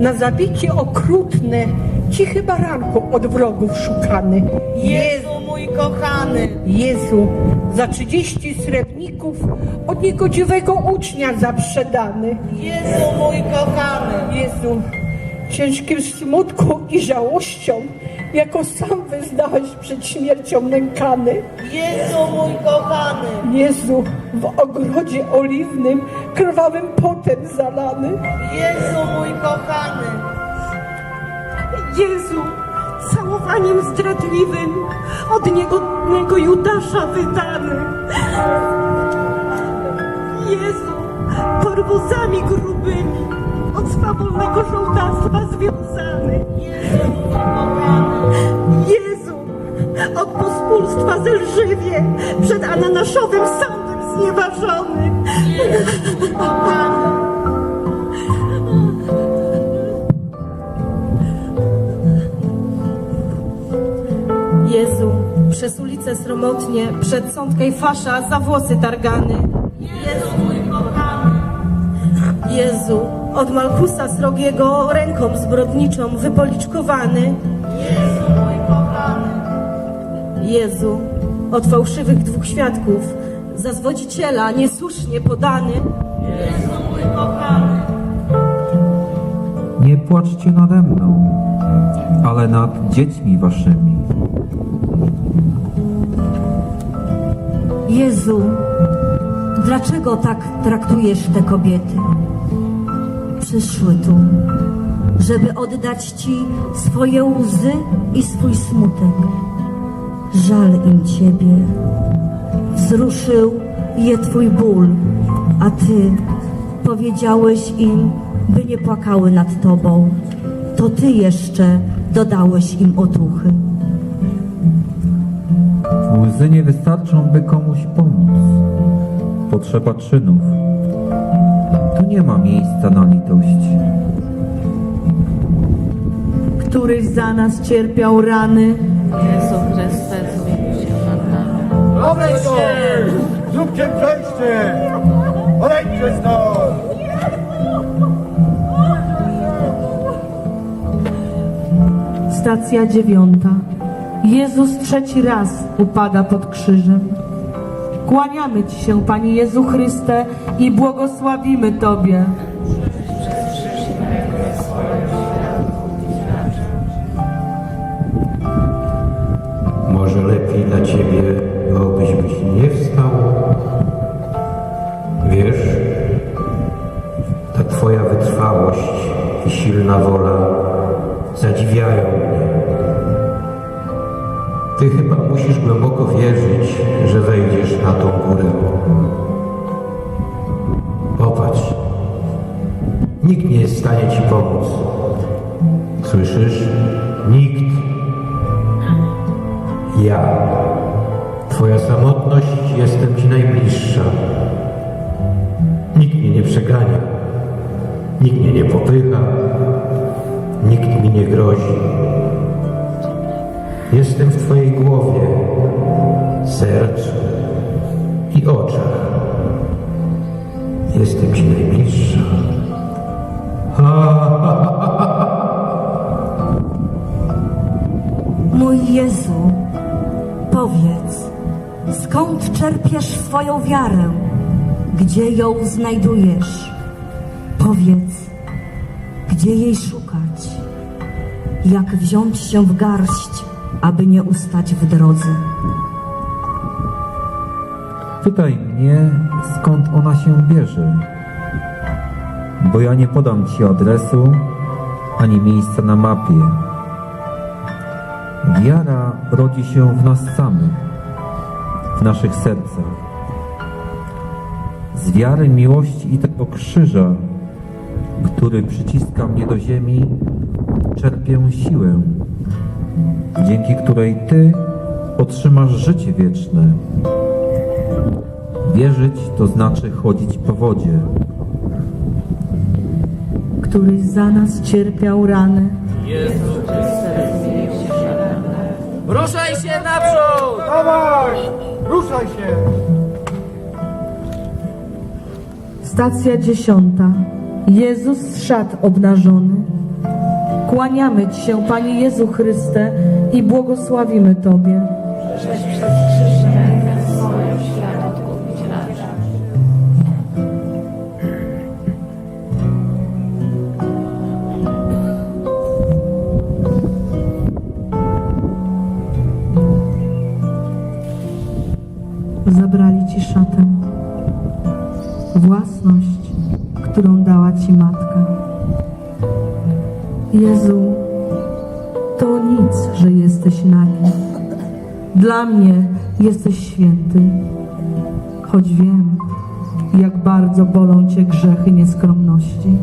Na zabicie okrutne, cichy baranku od wrogów szukany. Jezu mój kochany, Jezu, za trzydzieści srebrników od niegodziwego ucznia zaprzedany. Jezu mój kochany, Jezu, ciężkim smutku i żałością, jako sam wyznałeś przed śmiercią nękany. Jezu mój kochany, Jezu, w ogrodzie oliwnym, krwawym potem zalany. Jezu mój kochany, Jezu, całowaniem zdradliwym od niegodnego Judasza wydany. Jezu, porwozami grubymi od swawolnego żołdactwa związany. Jezu mój kochany, Jezu, od pospólstwa zelżywie przed ananaszowym sądem znieważony. Jezu, przez ulicę sromotnie, przed sąd Kejfasza za włosy targany. Jezu mój Jezu, od Malchusa srogiego ręką zbrodniczą wypoliczkowany. Jezu od fałszywych dwóch świadków za zwodziciela niesłusznie podany. Jezu mój kochany, Nie płaczcie nade mną, ale nad dziećmi waszymi. Jezu, dlaczego tak traktujesz te kobiety? Przyszły tu, żeby oddać Ci swoje łzy i swój smutek. Żal im Ciebie. Wzruszył je Twój ból, a Ty powiedziałeś im, by nie płakały nad Tobą. To Ty jeszcze dodałeś im otuchy. Łzy nie wystarczą, by komuś pomóc. Potrzeba czynów. Tu nie ma miejsca na litość. Któryś za nas cierpiał rany. Jezu Chryste, nami. Odejdź Zróbcie przejście! Odejdźcie stąd! Stacja dziewiąta. Jezus trzeci raz upada pod krzyżem. Kłaniamy Ci się, Panie Jezu Chryste, i błogosławimy Tobie. Może lepiej dla ciebie i silna wola zadziwiają mnie. Ty chyba musisz głęboko wierzyć, że wejdziesz na tą górę. Popatrz, nikt nie jest w stanie ci pomóc. Słyszysz? Nikt. Ja, Twoja samotność, jestem Ci najbliższa. Nikt mnie nie przegania, nikt mnie nie popycha, nikt mi nie grozi. Jestem w Twojej głowie, sercu i oczach. Jestem Ci najbliższa. Mój Jezu, powiedz, skąd czerpiesz swoją wiarę? Gdzie ją znajdujesz? Powiedz, gdzie jej szukać? Jak wziąć się w garść, aby nie ustać w drodze? Pytaj mnie, skąd ona się bierze. Bo ja nie podam ci adresu ani miejsca na mapie. Wiara rodzi się w nas samych, w naszych sercach. Z wiary, miłości i tego krzyża, który przyciska mnie do ziemi, czerpię siłę, dzięki której Ty otrzymasz życie wieczne. Wierzyć to znaczy chodzić po wodzie. Któryś za nas cierpiał rany. Ruszaj się naprzód! Dawaj! Ruszaj się! Stacja dziesiąta. Jezus szat obnażony. Kłaniamy Ci się, Panie Jezu Chryste, i błogosławimy Tobie. Zabrali Ci szatę, własność, którą dała Ci Matka. Jezu, to nic, że jesteś nagi. Dla mnie jesteś święty, choć wiem, jak bardzo bolą Cię grzechy nieskromności.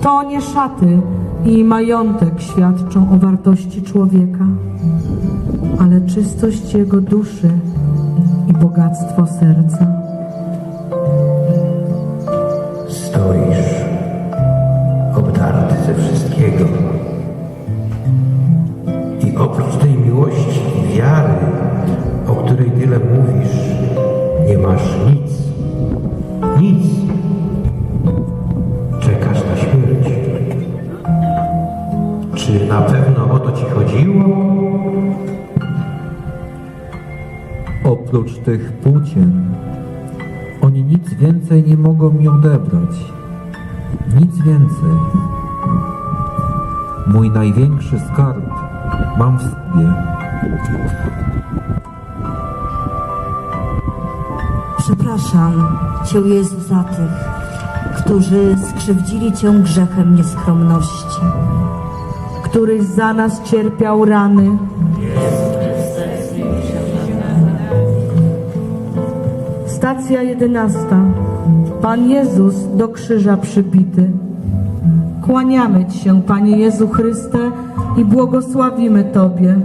To nie szaty i majątek świadczą o wartości człowieka, ale czystość jego duszy i bogactwo serca. Stoisz obdarty ze wszystkiego. I oprócz tej miłości i wiary, o której tyle mówisz, nie masz nic. Nic. Czekasz na śmierć. Czy na pewno o to ci chodziło? Oprócz tych płócien, nic więcej nie mogą mi odebrać. Nic więcej. Mój największy skarb mam w sobie. Przepraszam Cię, Jezu, za tych, którzy skrzywdzili Cię grzechem nieskromności. któryś za nas cierpiał rany. Stacja jedenasta. Pan Jezus do krzyża przybity. Kłaniamy Ci się, Panie Jezu Chryste, i błogosławimy Tobie.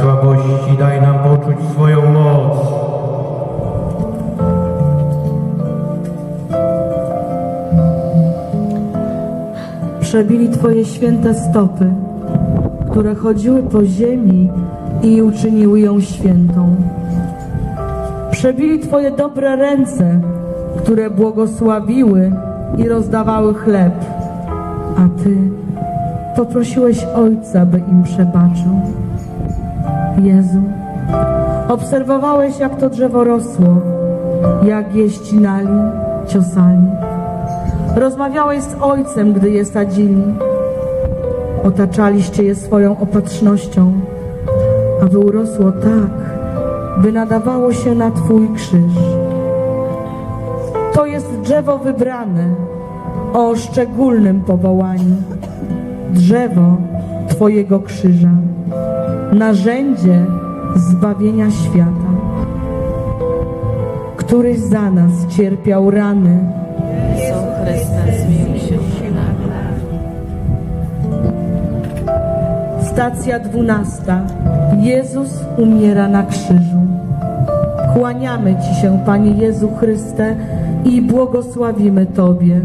Słabości daj nam poczuć swoją moc. Przebili Twoje święte stopy, które chodziły po ziemi i uczyniły ją świętą. Przebili Twoje dobre ręce, które błogosławiły i rozdawały chleb, a Ty poprosiłeś Ojca, by im przebaczył. Jezu, obserwowałeś, jak to drzewo rosło, jak je ścinali, ciosali. Rozmawiałeś z ojcem, gdy je sadzili. Otaczaliście je swoją opatrznością, aby urosło tak, by nadawało się na Twój krzyż. To jest drzewo wybrane o szczególnym powołaniu. Drzewo Twojego krzyża, narzędzie zbawienia świata. Któryś za nas cierpiał rany, Jezu Chryste, zmiłuj się. Stacja dwunasta. Jezus umiera na krzyżu. Kłaniamy Ci się, Panie Jezu Chryste, i błogosławimy Tobie.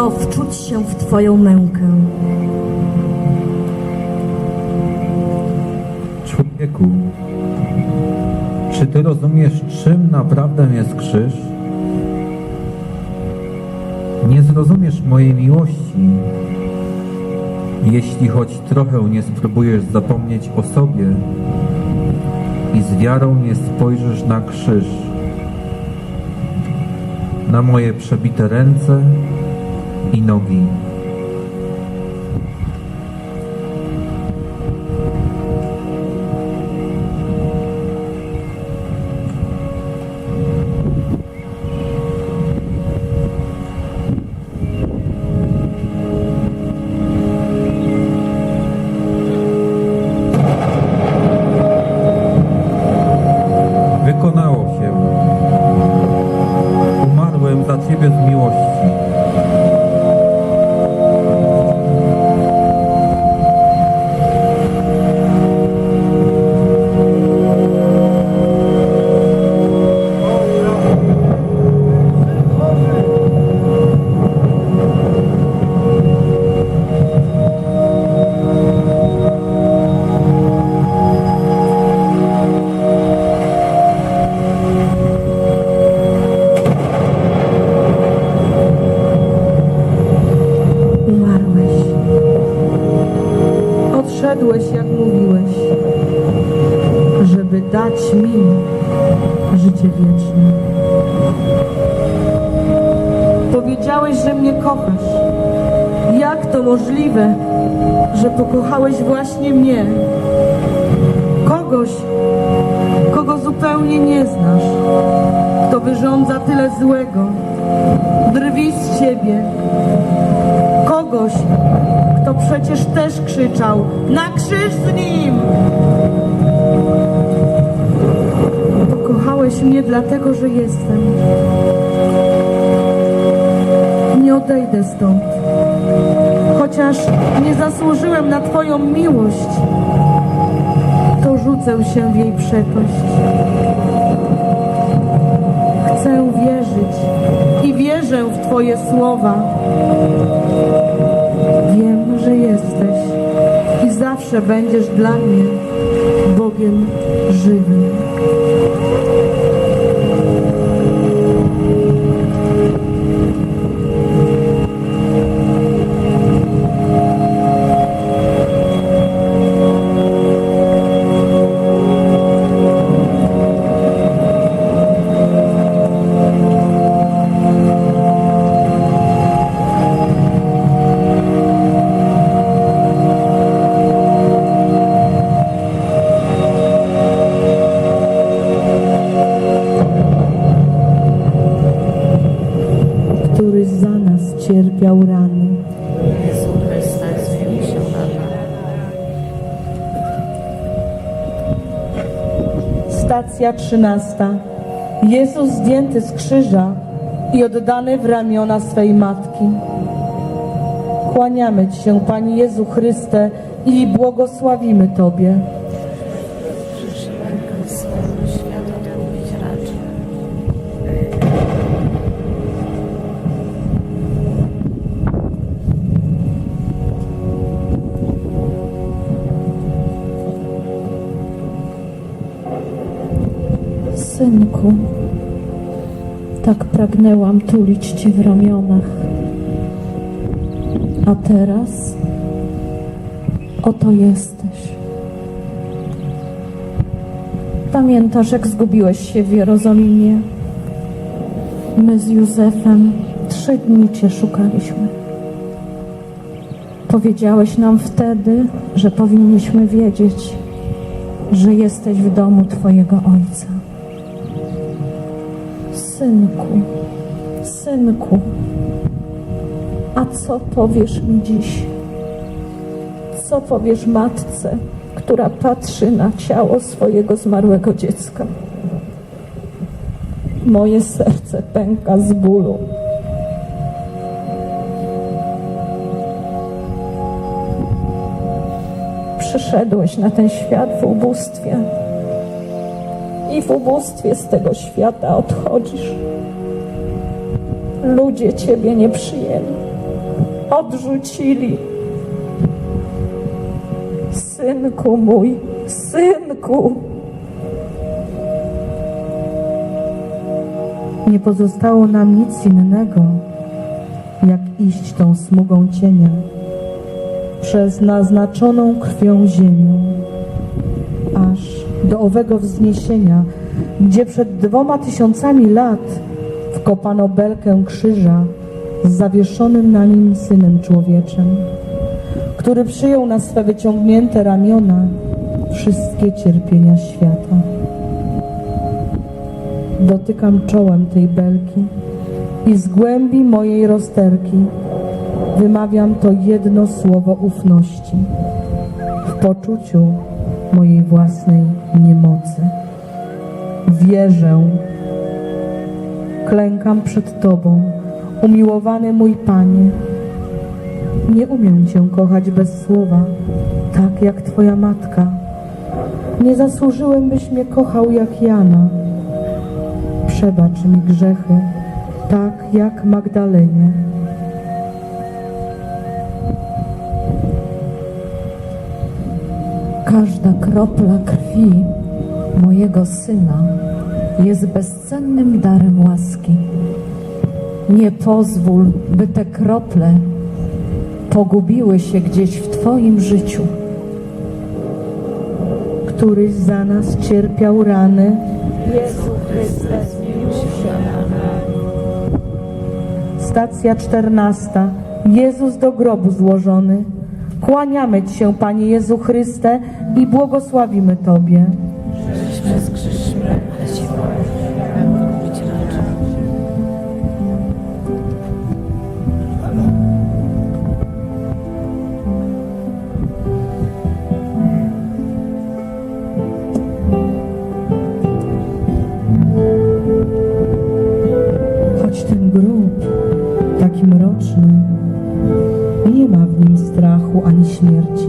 Trudno wczuć się w Twoją mękę. Człowieku, czy ty rozumiesz, czym naprawdę jest krzyż? Nie zrozumiesz mojej miłości, jeśli choć trochę nie spróbujesz zapomnieć o sobie i z wiarą nie spojrzysz na krzyż, na moje przebite ręce i Odszedłeś, jak mówiłeś, żeby dać mi życie wieczne. Powiedziałeś, że mnie kochasz. Jak to możliwe, że pokochałeś właśnie mnie? Kogoś, kogo zupełnie nie znasz, kto wyrządza tyle złego, drwi z ciebie, kogoś, kto przecież też krzyczał na krzyż z nim! Pokochałeś mnie dlatego, że jestem. Nie odejdę stąd. Chociaż nie zasłużyłem na Twoją miłość, rzucę się w jej przetość. Chcę wierzyć i wierzę w Twoje słowa. Wiem, że jesteś i zawsze będziesz dla mnie Bogiem żywym. Cierpiał rany. Jezu Chryste, zmiłuj się nad nami. Stacja trzynasta. Jezus zdjęty z krzyża i oddany w ramiona swej matki. Kłaniamy Ci się, Panie Jezu Chryste, i błogosławimy Tobie. Synku, tak pragnęłam tulić Cię w ramionach. A teraz oto jesteś. Pamiętasz, jak zgubiłeś się w Jerozolimie? My z Józefem trzy dni Cię szukaliśmy. Powiedziałeś nam wtedy, że powinniśmy wiedzieć, że jesteś w domu Twojego Ojca. Synku, synku, a co powiesz mi dziś? Co powiesz matce, która patrzy na ciało swojego zmarłego dziecka? Moje serce pęka z bólu. Przyszedłeś na ten świat w ubóstwie w ubóstwie z tego świata odchodzisz. ludzie Ciebie nie przyjęli, odrzucili. Synku mój, synku. Nie pozostało nam nic innego, jak iść tą smugą cienia przez naznaczoną krwią ziemię, aż do owego wzniesienia, gdzie przed dwoma tysiącami lat wkopano belkę krzyża z zawieszonym na nim Synem Człowieczym, który przyjął na swe wyciągnięte ramiona wszystkie cierpienia świata. Dotykam czołem tej belki i z głębi mojej rozterki wymawiam to jedno słowo ufności w poczuciu mojej własnej niemocy. Wierzę, klękam przed Tobą, umiłowany mój Panie. Nie umiem Cię kochać bez słowa, tak jak Twoja matka. Nie zasłużyłem, byś mnie kochał jak Jana. Przebacz mi grzechy, tak jak Magdalenie. Każda kropla krwi mojego syna jest bezcennym darem łaski. Nie pozwól, by te krople pogubiły się gdzieś w Twoim życiu. Któryś za nas cierpiał rany, Jezu Chryste, zmiłuj się. Stacja czternasta. Jezus do grobu złożony. Kłaniamy Ci się, Panie Jezu Chryste, i błogosławimy Tobie. Przez krzyż śmierci swoją światło kupić raczej. Choć ten grób taki mroczny, nie ma w nim strachu ani śmierci,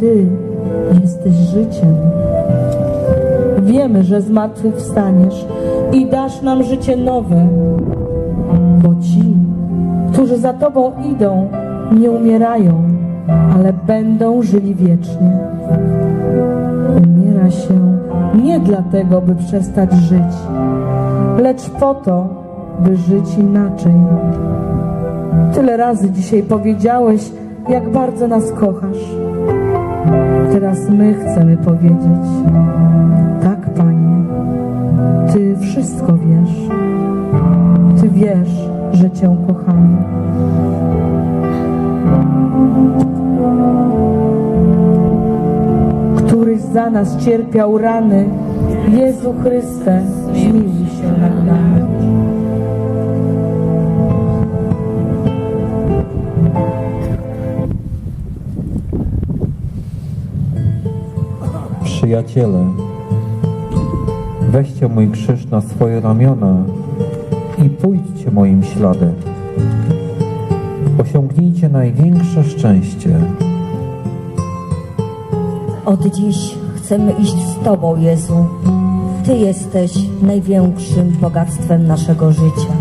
Ty jesteś życiem. Wiemy, że zmartwychwstaniesz i dasz nam życie nowe, bo ci, którzy za Tobą idą, nie umierają, ale będą żyli wiecznie. Umiera się nie dlatego, by przestać żyć, lecz po to, by żyć inaczej. Tyle razy dzisiaj powiedziałeś, jak bardzo nas kochasz. Teraz my chcemy powiedzieć: Tak, Panie, Ty wszystko wiesz. Ty wiesz, że Cię kochamy. Któryś za nas cierpiał rany, Jezu Chryste, zmiłuj się nad nami. Przyjaciele, weźcie mój krzyż na swoje ramiona i pójdźcie moim śladem. Osiągnijcie największe szczęście. Od dziś chcemy iść z Tobą, Jezu. Ty jesteś największym bogactwem naszego życia.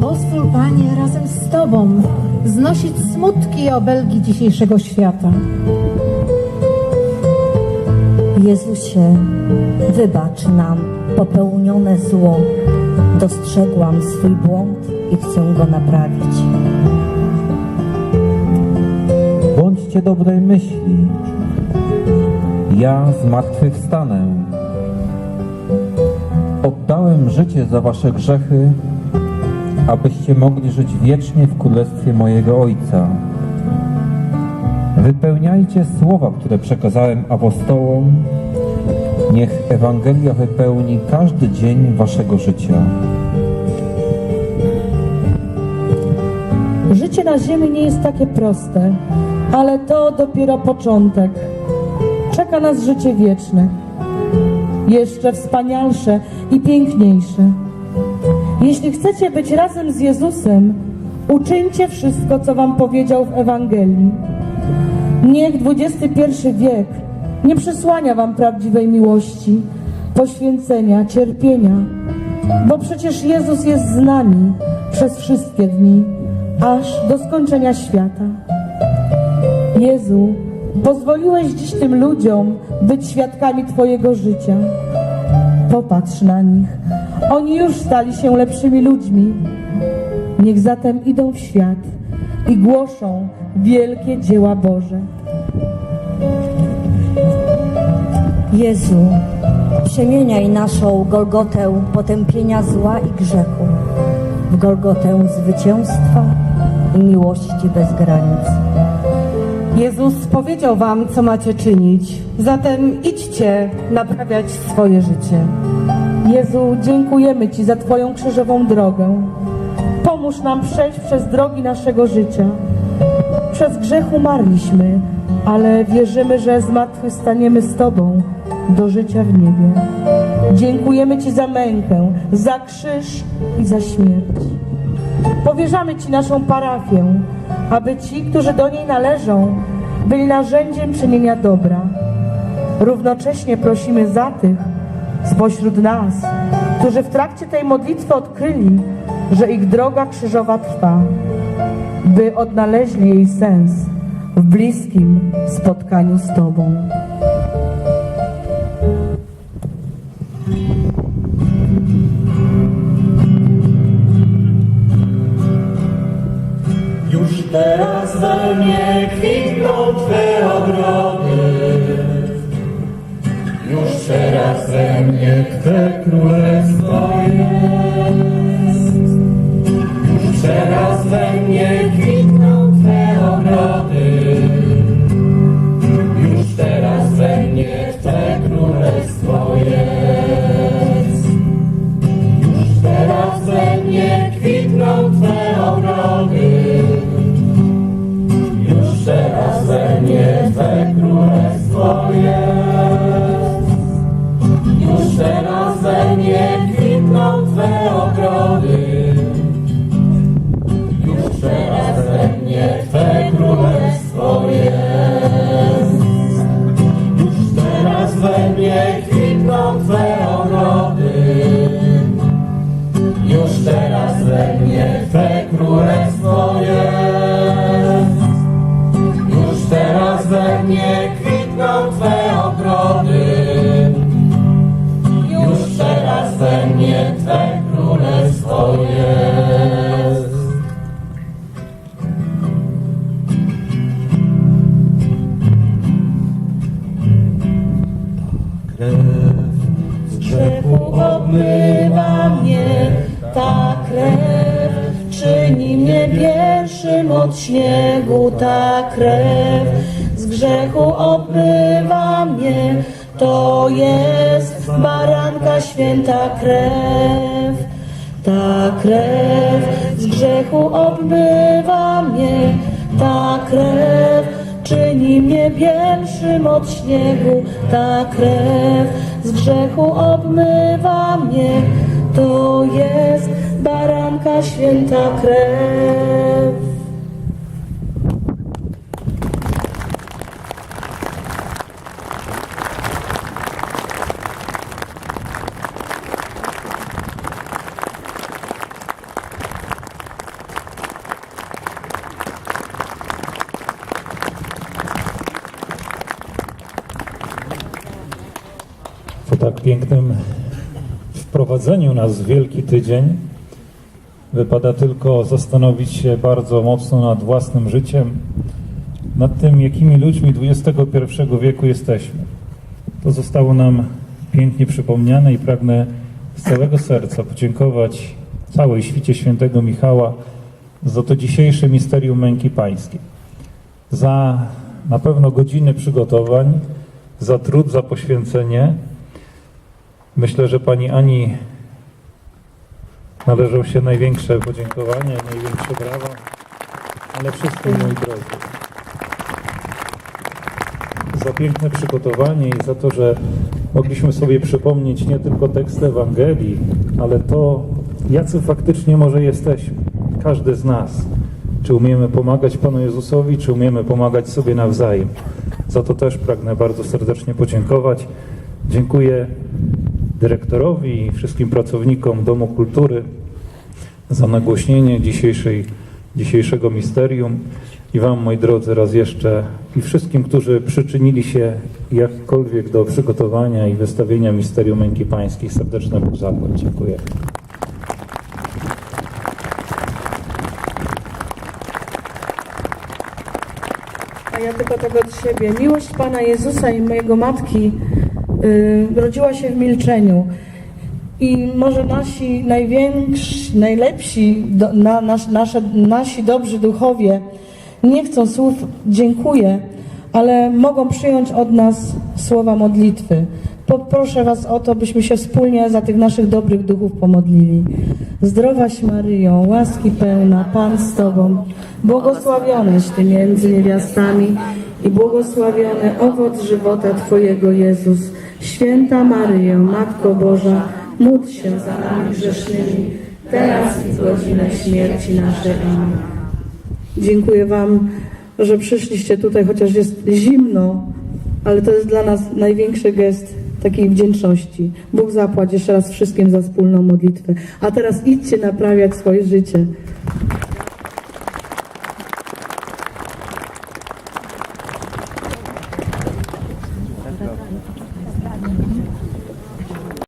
Pozwól, Panie, razem z Tobą znosić smutki i obelgi dzisiejszego świata. Jezusie, wybacz nam popełnione zło. Dostrzegłam swój błąd i chcę go naprawić. Bądźcie dobrej myśli. Ja zmartwychwstanę. Oddałem życie za wasze grzechy, abyście mogli żyć wiecznie w królestwie mojego Ojca. Wypełniajcie słowa, które przekazałem apostołom. Niech Ewangelia wypełni każdy dzień waszego życia. Życie na ziemi nie jest takie proste, ale to dopiero początek. Czeka nas życie wieczne, jeszcze wspanialsze i piękniejsze. Jeśli chcecie być razem z Jezusem, uczyńcie wszystko, co Wam powiedział w Ewangelii. Niech XXI wiek nie przysłania Wam prawdziwej miłości, poświęcenia, cierpienia, Bo przecież Jezus jest z nami przez wszystkie dni, aż do skończenia świata. Jezu, pozwoliłeś dziś tym ludziom być świadkami Twojego życia. Popatrz na nich. Oni już stali się lepszymi ludźmi. Niech zatem idą w świat i głoszą wielkie dzieła Boże. Jezu, przemieniaj naszą Golgotę potępienia zła i grzechu w Golgotę zwycięstwa i miłości bez granic. Jezus powiedział wam, co macie czynić. Zatem idźcie naprawiać swoje życie. Jezu, dziękujemy Ci za Twoją krzyżową drogę. Pomóż nam przejść przez drogi naszego życia. Przez grzech umarliśmy, ale wierzymy, że zmartwychwstaniemy z Tobą do życia w niebie. Dziękujemy Ci za mękę, za krzyż i za śmierć. Powierzamy Ci naszą parafię, aby ci, którzy do niej należą, byli narzędziem czynienia dobra. Równocześnie prosimy za tych spośród nas, którzy w trakcie tej modlitwy odkryli, że ich droga krzyżowa trwa, by odnaleźli jej sens w bliskim spotkaniu z Tobą. Już teraz we mnie kwitną Twe ogrody. Już teraz we mnie Twe królestwo jest. Już teraz we mnie kwitną mnie, to jest baranka święta krew. Ta krew z grzechu obmywa mnie, ta krew czyni mnie bielszym od śniegu. Ta krew z grzechu obmywa mnie, to jest baranka święta krew. Pięknym wprowadzeniu nas w Wielki Tydzień wypada tylko zastanowić się bardzo mocno nad własnym życiem, nad tym, jakimi ludźmi XXI wieku jesteśmy. To zostało nam pięknie przypomniane i pragnę z całego serca podziękować całej świcie świętego Michała za to dzisiejsze misterium męki pańskiej. Za na pewno godziny przygotowań, za trud, za poświęcenie. Myślę, że pani Ani należą się największe podziękowania, największe brawa, ale wszystkim moi drodzy. Za piękne przygotowanie i za to, że mogliśmy sobie przypomnieć nie tylko tekst Ewangelii, ale to, jacy faktycznie może jesteśmy, każdy z nas. Czy umiemy pomagać Panu Jezusowi, czy umiemy pomagać sobie nawzajem. Za to też pragnę bardzo serdecznie podziękować. Dziękuję dyrektorowi i wszystkim pracownikom Domu Kultury za nagłośnienie dzisiejszej, dzisiejszego misterium i Wam, moi drodzy, raz jeszcze i wszystkim, którzy przyczynili się jakkolwiek do przygotowania i wystawienia misterium Męki Pańskiej. Serdeczne Bóg zapłać. Dziękuję. A ja tylko tak od siebie. Miłość Pana Jezusa i mojego matki rodziła się w milczeniu. I może nasi najwięksi, najlepsi, do, na, nas, nasze, nasi dobrzy duchowie nie chcą słów dziękuję, ale mogą przyjąć od nas słowa modlitwy. Poproszę Was o to, byśmy się wspólnie za tych naszych dobrych duchów pomodlili. Zdrowaś Maryjo, łaski pełna, Pan z Tobą, błogosławionaś Ty między niewiastami i błogosławiony owoc żywota Twojego Jezus. Święta Maryjo, Matko Boża, módl się za nami grzesznymi, teraz i w godzinę śmierci naszej. Amen. Dziękuję Wam, że przyszliście tutaj, chociaż jest zimno, ale to jest dla nas największy gest takiej wdzięczności. Bóg zapłać jeszcze raz wszystkim za wspólną modlitwę. A teraz idźcie naprawiać swoje życie.